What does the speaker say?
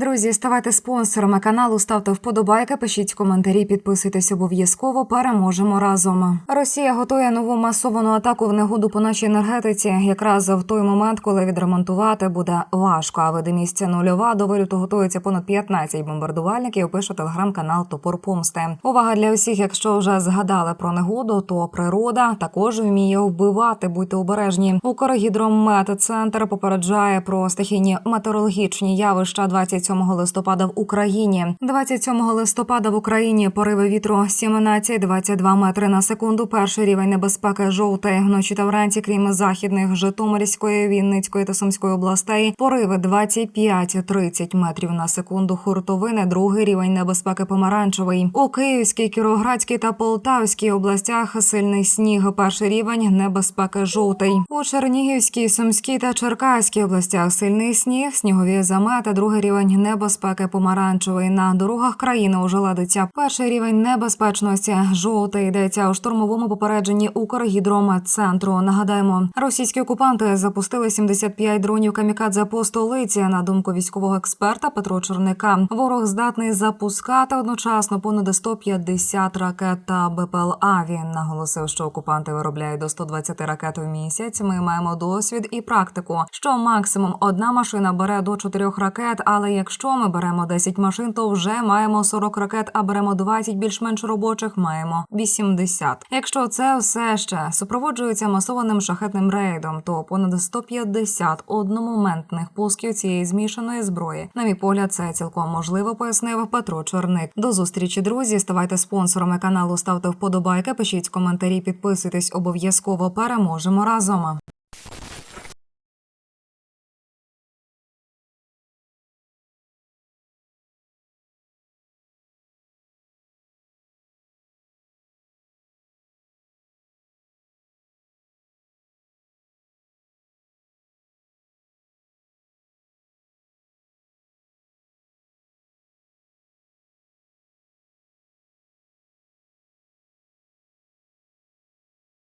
Друзі, ставайте спонсорами каналу, ставте вподобайки, пишіть коментарі, підписуйтесь обов'язково. Переможемо разом. Росія готує нову масовану атаку в негоду по нашій енергетиці. Якраз в той момент, коли відремонтувати буде важко. А видимість нульова до виліту готується понад 15 бомбардувальників. Пише телеграм-канал Топор Помсти. Увага для всіх, якщо вже згадали про негоду, то природа також вміє вбивати. Будьте обережні. Укргідрометцентр попереджає про стихійні метеорологічні явища 27 листопада в Україні. 27 листопада в Україні пориви вітру 17-22 метри на секунду. Перший рівень небезпеки жовтий. Вночі та вранці, крім західних Житомирської, Вінницької та Сумської областей, пориви 25-30 метрів на секунду. Хуртовини. Другий рівень небезпеки помаранчевий. У Київській, Кіровоградській та Полтавській областях сильний сніг. Перший рівень небезпеки жовтий. У Чернігівській, Сумській та Черкаській областях сильний сніг, снігові замети. Другий рівень небезпеки помаранчевий. На дорогах країни ожеледиться. Перший рівень небезпечності жовтий йдеться у штурмовому попередженні Укргідрометцентру. Нагадаємо, російські окупанти запустили 75 дронів камікадзе по столиці. На думку військового експерта Петро Черника, ворог здатний запускати одночасно понад 150 ракет та БПЛА. Він наголосив, що окупанти виробляють до 120 ракет в місяць. Ми маємо досвід і практику, що максимум одна машина бере до 4 ракет. Але якщо ми беремо 10 машин, то вже маємо 40 ракет, а беремо 20 більш-менш робочих, маємо 80. Якщо це все ще супроводжується масованим шахетним рейдом, то понад 150 одномоментних пусків цієї змішаної зброї. На мій погляд, це цілком можливо, пояснив Петро Чорник. До зустрічі, друзі. Ставайте спонсорами каналу, ставте вподобайки, пишіть коментарі, підписуйтесь обов'язково. Переможемо разом.